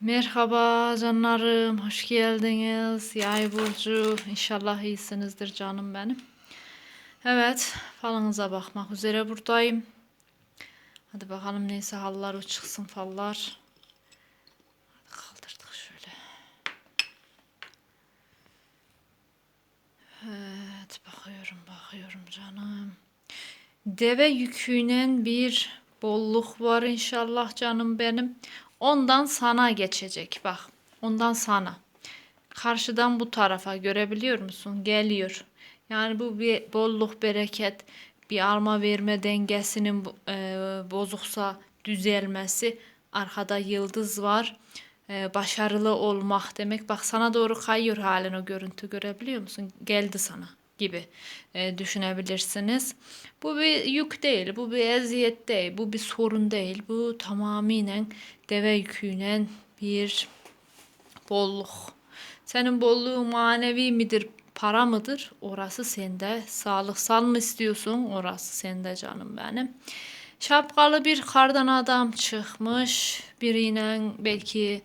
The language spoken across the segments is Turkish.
Merhaba canlarım, hoş geldiniz. Yay burcu, inşallah iyisinizdir canım benim. Evet, falınıza bakmak üzere buradayım. Hadi bakalım neyse hallar o çıksın fallar. Hadi kaldırdık şöyle. Evet, bakıyorum, bakıyorum canım. Deve yüküyle bir bolluk var inşallah canım benim. Ondan sana geçecek bak. Ondan sana. Karşıdan bu tarafa görebiliyor musun? Geliyor. Yani bu bir bolluk bereket, bir alma verme dengesinin e, bozuksa düzelmesi. Arkada yıldız var. E, başarılı olmak demek. Bak sana doğru kayıyor halen o görüntü görebiliyor musun? Geldi sana gibi e, düşünebilirsiniz. Bu bir yük değil, bu bir eziyet değil, bu bir sorun değil. Bu tamamıyla deve yüküyle bir bolluk. Senin bolluğun manevi midir, para mıdır? Orası sende. Sağlıksal mı istiyorsun? Orası sende canım benim. Şapkalı bir kardan adam çıkmış. Biriyle belki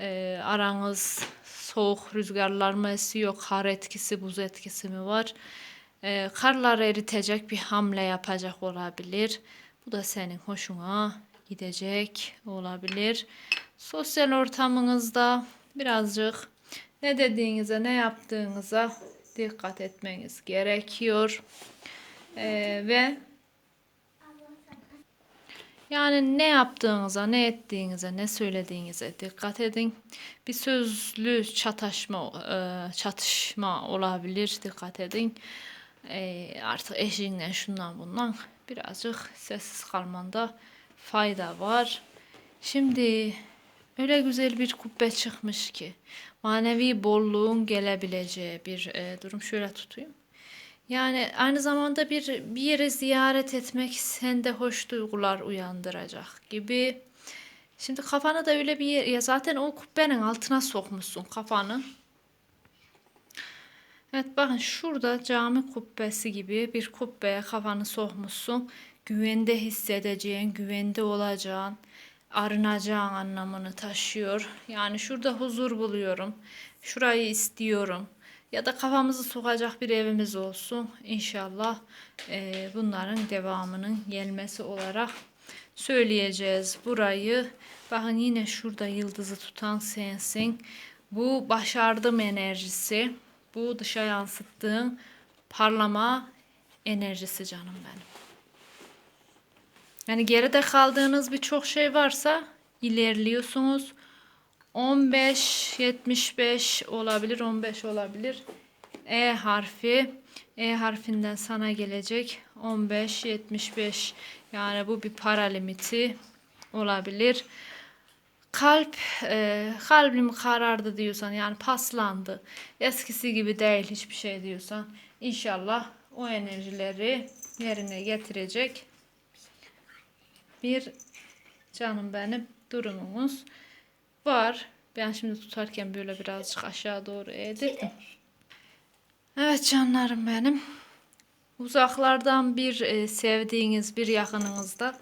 e, aranız soğuk rüzgarlar mı esiyor, kar etkisi, buz etkisi mi var? E, karları eritecek bir hamle yapacak olabilir. Bu da senin hoşuna gidecek olabilir. Sosyal ortamınızda birazcık ne dediğinize, ne yaptığınıza dikkat etmeniz gerekiyor. E, ve yani ne yaptığınıza, ne ettiğinize, ne söylediğinize dikkat edin. Bir sözlü çatışma, e, çatışma olabilir. Dikkat edin. E, artık eşinle şundan bundan birazcık sessiz kalmanda fayda var. Şimdi öyle güzel bir kubbe çıkmış ki manevi bolluğun gelebileceği bir e, durum. Şöyle tutayım. Yani aynı zamanda bir bir yere ziyaret etmek sende hoş duygular uyandıracak gibi. Şimdi kafanı da öyle bir yer, ya zaten o kubbenin altına sokmuşsun kafanı. Evet bakın şurada cami kubbesi gibi bir kubbeye kafanı sokmuşsun. Güvende hissedeceğin, güvende olacağın, arınacağın anlamını taşıyor. Yani şurada huzur buluyorum. Şurayı istiyorum ya da kafamızı sokacak bir evimiz olsun. İnşallah e, bunların devamının gelmesi olarak söyleyeceğiz burayı. Bakın yine şurada yıldızı tutan sensin. Bu başardım enerjisi. Bu dışa yansıttığın parlama enerjisi canım benim. Yani geride kaldığınız birçok şey varsa ilerliyorsunuz. 15, 75 olabilir, 15 olabilir. E harfi, E harfinden sana gelecek 15, 75. Yani bu bir para limiti olabilir. Kalp, e, kalbim karardı diyorsan yani paslandı. Eskisi gibi değil hiçbir şey diyorsan inşallah o enerjileri yerine getirecek bir canım benim durumumuz var. Ben şimdi tutarken böyle birazcık aşağı doğru eğdirdim. Evet canlarım benim. Uzaklardan bir e, sevdiğiniz bir yakınınız da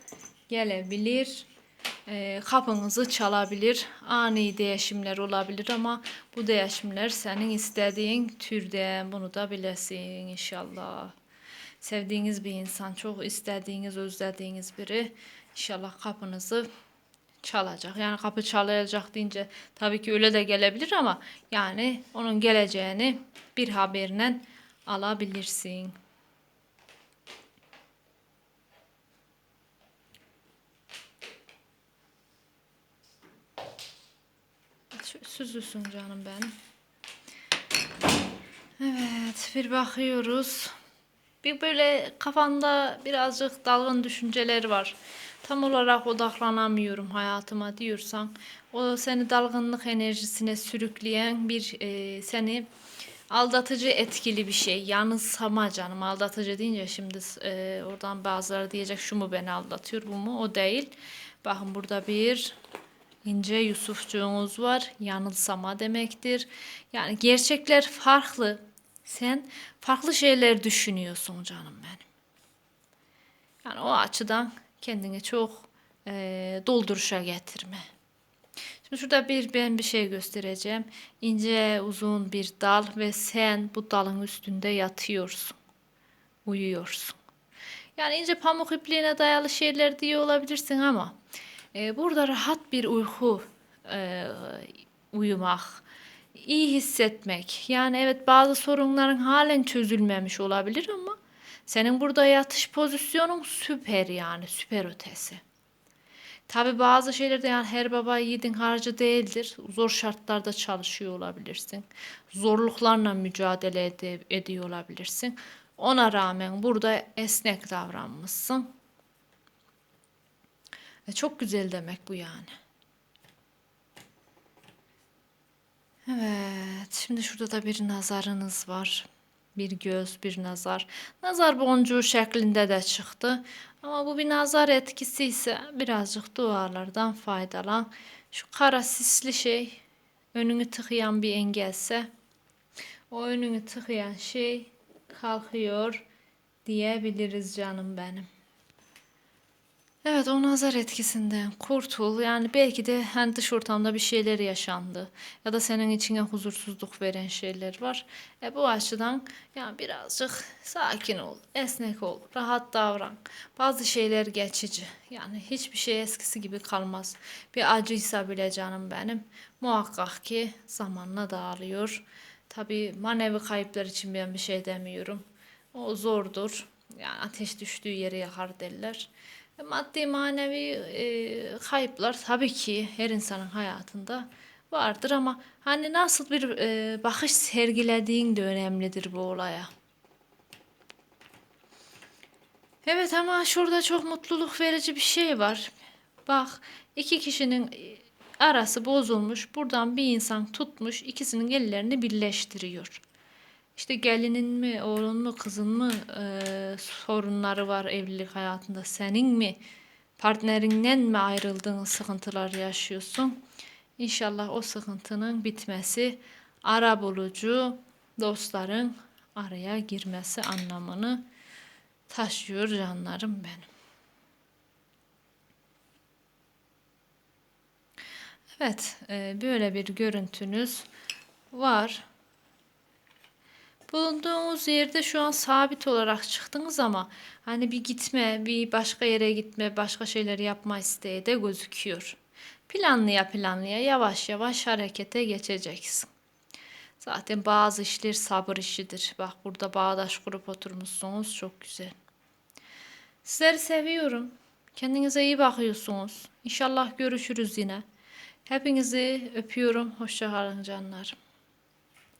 gelebilir. E, kapınızı çalabilir. Ani değişimler olabilir ama bu değişimler senin istediğin türde. Bunu da bilesin inşallah. Sevdiğiniz bir insan, çok istediğiniz, özlediğiniz biri inşallah kapınızı çalacak. Yani kapı çalacak deyince tabii ki öyle de gelebilir ama yani onun geleceğini bir haberle alabilirsin. Süzülsün canım benim. Evet bir bakıyoruz. Bir böyle kafanda birazcık dalgın düşünceler var tam olarak odaklanamıyorum hayatıma diyorsan o seni dalgınlık enerjisine sürükleyen bir e, seni aldatıcı etkili bir şey. Yanılsama canım aldatıcı deyince şimdi e, oradan bazıları diyecek şu mu beni aldatıyor bu mu o değil. Bakın burada bir ince Yusufcuğumuz var. Yanılsama demektir. Yani gerçekler farklı. Sen farklı şeyler düşünüyorsun canım benim. Yani o açıdan kendini çok e, dolduruşa getirme. Şimdi şurada bir ben bir şey göstereceğim. İnce uzun bir dal ve sen bu dalın üstünde yatıyorsun. Uyuyorsun. Yani ince pamuk ipliğine dayalı şeyler diye olabilirsin ama e, burada rahat bir uyku e, uyumak, iyi hissetmek. Yani evet bazı sorunların halen çözülmemiş olabilir ama senin burada yatış pozisyonun süper yani süper ötesi. Tabi bazı şeylerde yani her baba yiğidin harcı değildir. Zor şartlarda çalışıyor olabilirsin. Zorluklarla mücadele ede- ediyor olabilirsin. Ona rağmen burada esnek davranmışsın. E çok güzel demek bu yani. Evet, şimdi şurada da bir nazarınız var. Bir göz, bir nazar. Nazar boncuğu şeklinde de çıktı. Ama bu bir nazar etkisi ise birazcık dualardan faydalan. Şu kara sisli şey önünü tıkayan bir engelse o önünü tıkayan şey kalkıyor diyebiliriz canım benim. Evet o nazar etkisinden kurtul. Yani belki de hani dış ortamda bir şeyler yaşandı. Ya da senin içine huzursuzluk veren şeyler var. E bu açıdan yani birazcık sakin ol, esnek ol, rahat davran. Bazı şeyler geçici. Yani hiçbir şey eskisi gibi kalmaz. Bir acıysa bile canım benim muhakkak ki zamanla dağılıyor. Tabii manevi kayıplar için ben bir şey demiyorum. O zordur. Yani ateş düştüğü yeri yakar derler. Maddi manevi e, kayıplar tabii ki her insanın hayatında vardır ama hani nasıl bir e, bakış sergilediğin de önemlidir bu olaya. Evet ama şurada çok mutluluk verici bir şey var. Bak iki kişinin e, arası bozulmuş. Buradan bir insan tutmuş ikisinin ellerini birleştiriyor. İşte gelinin mi, oğlun mu, kızın mı e, sorunları var evlilik hayatında? Senin mi, partnerinden mi ayrıldığın sıkıntılar yaşıyorsun? İnşallah o sıkıntının bitmesi, ara bulucu dostların araya girmesi anlamını taşıyor canlarım benim. Evet, e, böyle bir görüntünüz var. Bulunduğunuz yerde şu an sabit olarak çıktınız ama hani bir gitme, bir başka yere gitme, başka şeyleri yapma isteği de gözüküyor. Planlıya planlıya yavaş yavaş harekete geçeceksin. Zaten bazı işler sabır işidir. Bak burada bağdaş kurup oturmuşsunuz çok güzel. Sizleri seviyorum. Kendinize iyi bakıyorsunuz. İnşallah görüşürüz yine. Hepinizi öpüyorum. Hoşça kalın canlarım.